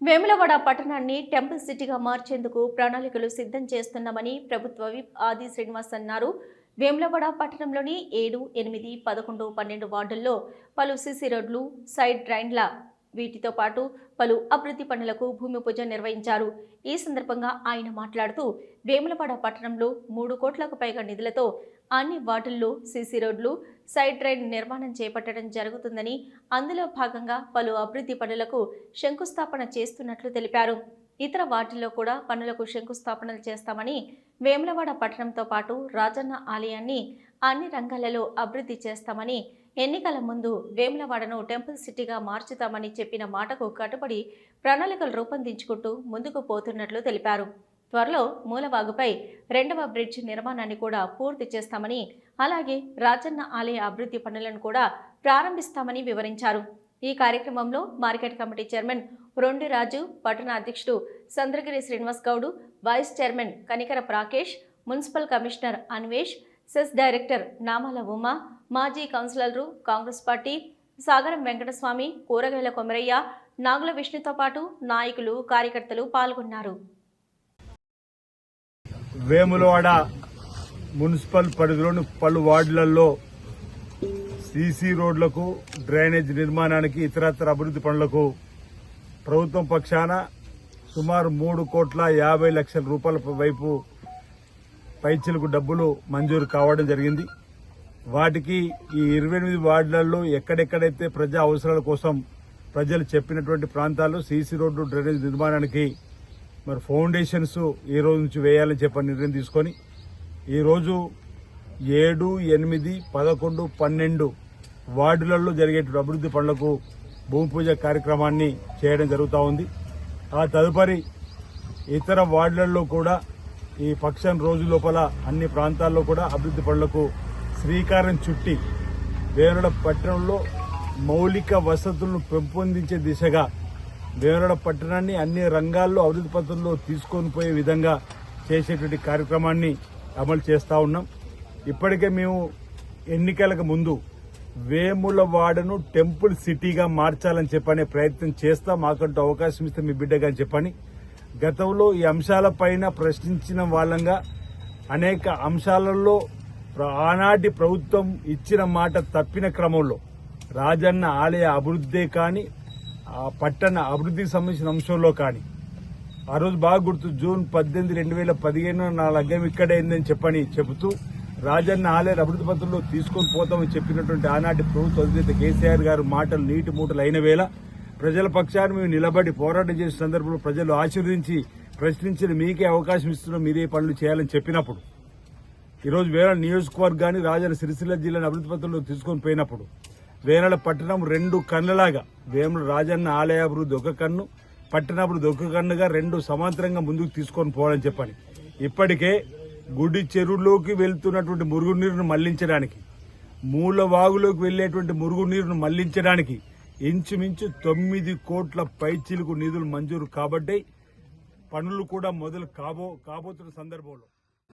వేములవాడ పట్టణాన్ని టెంపుల్ సిటీగా మార్చేందుకు ప్రణాళికలు సిద్ధం చేస్తున్నామని ప్రభుత్వ విప్ ఆది శ్రీనివాస్ అన్నారు. వేములవాడ పట్టణంలోని ఏడు ఎనిమిది పదకొండు పన్నెండు వార్డుల్లో పలు సిసి రోడ్లు సైడ్ డ్రైన్ల వీటితో పాటు పలు అభివృద్ధి పనులకు భూమి పూజ నిర్వహించారు. ఈ సందర్భంగా ఆయన మాట్లాడుతూ వేములవాడ పట్టణంలో మూడు కోట్లకు పైగా నిధులతో అన్ని వార్డుల్లో సీసీ రోడ్లు సైడ్ రైడ్ నిర్మాణం చేపట్టడం జరుగుతుందని అందులో భాగంగా పలు అభివృద్ధి పనులకు శంకుస్థాపన చేస్తున్నట్లు తెలిపారు. ఇతర వార్డుల్లో కూడా పనులకు శంకుస్థాపనలు చేస్తామని వేములవాడ పట్టణంతో పాటు రాజన్న ఆలయాన్ని అన్ని రంగాలలో అభివృద్ధి చేస్తామని ఎన్నికల ముందు వేములవాడను టెంపుల్ సిటీగా మార్చుతామని చెప్పిన మాటకు కట్టుబడి ప్రణాళికలు రూపొందించుకుంటూ ముందుకు పోతున్నట్లు తెలిపారు. త్వరలో మూలవాగుపై రెండవ బ్రిడ్జ్ నిర్మాణాన్ని కూడా పూర్తి చేస్తామని అలాగే రాజన్న ఆలయ అభివృద్ధి పనులను కూడా ప్రారంభిస్తామని వివరించారు. ఈ కార్యక్రమంలో మార్కెట్ కమిటీ చైర్మన్ రొండిరాజు పట్టణ అధ్యక్షుడు Chandragiri Srinivas Goud vice chairman Kanikara Prakash municipal commissioner Anvesh CESS director Namala Uma మాజీ కౌన్సిలర్లు కాంగ్రెస్ పార్టీ సాగరం వెంకటస్వామి కూరగాయల కొమరయ్య నాగుల విష్ణుతో పాటు నాయకులు కార్యకర్తలు పాల్గొన్నారు. వేములవాడ మున్సిపల్ పరిధిలోని పలు వార్డులలో సీసీ రోడ్లకు డ్రైనేజ్ నిర్మాణానికి ఇతరత్ర అభివృద్ధి పనులకు ప్రభుత్వం పక్షాన సుమారు మూడు కోట్ల యాభై లక్షల రూపాయల వైపు పైచలకు డబ్బులు మంజూరు కావడం జరిగింది. వాటికి ఈ ఇరవై ఎనిమిది వార్డులలో ఎక్కడెక్కడైతే ప్రజా అవసరాల కోసం ప్రజలు చెప్పినటువంటి ప్రాంతాల్లో సీసీ రోడ్డు డ్రైనేజ్ నిర్మాణానికి మరి ఫౌండేషన్స్ ఈ రోజు నుంచి వేయాలని చెప్పని నిర్ణయం తీసుకొని ఈరోజు ఏడు ఎనిమిది పదకొండు పన్నెండు వార్డులలో జరిగేటువంటి అభివృద్ధి పనులకు భూమి పూజ కార్యక్రమాన్ని చేయడం జరుగుతూ ఉంది. ఆ తదుపరి ఇతర వార్డులలో కూడా ఈ పక్షం రోజు లోపల అన్ని ప్రాంతాల్లో కూడా అభివృద్ధి పనులకు శ్రీకారం చుట్టి వేరుడ పట్టణంలో మౌలిక వసతులను పెంపొందించే దిశగా వేరుడ పట్టణాన్ని అన్ని రంగాల్లో అభివృద్ధి పథంలో తీసుకొని పోయే విధంగా చేసేటువంటి కార్యక్రమాన్ని అమలు చేస్తూ ఉన్నాం. ఇప్పటికే మేము ఎన్నికలకు ముందు వేములవాడను టెంపుల్ సిటీగా మార్చాలని చెప్పనే ప్రయత్నం చేస్తా. మాకంటూ అవకాశం ఇస్తే మీ బిడ్డగా అని చెప్పని గతంలో ఈ అంశాలపైన ప్రశ్నించిన వాళ్ళంగా అనేక అంశాలలో ఆనాటి ప్రభుత్వం ఇచ్చిన మాట తప్పిన క్రమంలో రాజన్న ఆలయ అభివృద్ధే కానీ ఆ పట్టణ అభివృద్ధికి సంబంధించిన అంశంలో కానీ ఆ రోజు బాగా గుర్తు జూన్ పద్దెనిమిది రెండు వేల పదిహేను నా లగ్గం ఇక్కడైందని చెప్పని చెబుతూ రాజన్న ఆలయ అభివృద్ధి పత్రంలో తీసుకొని పోతామని చెప్పినటువంటి ఆనాటి ప్రభుత్వ అధినేత కేసీఆర్ గారు మాటలు నీటి మూటలు అయిన వేళ ప్రజల పక్షాన్ని మేము నిలబడి పోరాటం చేసిన సందర్భంలో ప్రజలు ఆశీర్వదించి ప్రశ్నించిన మీకే అవకాశం ఇస్తున్నాం మీరే పనులు చేయాలని చెప్పినప్పుడు. ఈరోజు వేనాడు నియోజకవర్గాన్ని రాజన్న సిరిసిల్ల జిల్లాని అభివృద్ధి పత్రంలో తీసుకొని పోయినప్పుడు వేరల పట్టణం రెండు కన్నులాగా వేముడు రాజన్న ఆలయాభివృద్ధి ఒక కన్ను పట్టణాభివృద్ధి ఒక కన్నుగా రెండు సమాంతరంగా ముందుకు తీసుకొని పోవాలని చెప్పాలి ఇప్పటికే గుడి చెరువులోకి వెళ్తున్నటువంటి మురుగునీరును మళ్ళించడానికి మూల వాగులోకి వెళ్ళేటువంటి మురుగునీరును మళ్ళించడానికి ఇంచుమించు తొమ్మిది కోట్ల పైచీలకు నిధులు మంజూరు కాబట్టి పనులు కూడా మొదలు కాబో కాబోతున్న సందర్భంలో.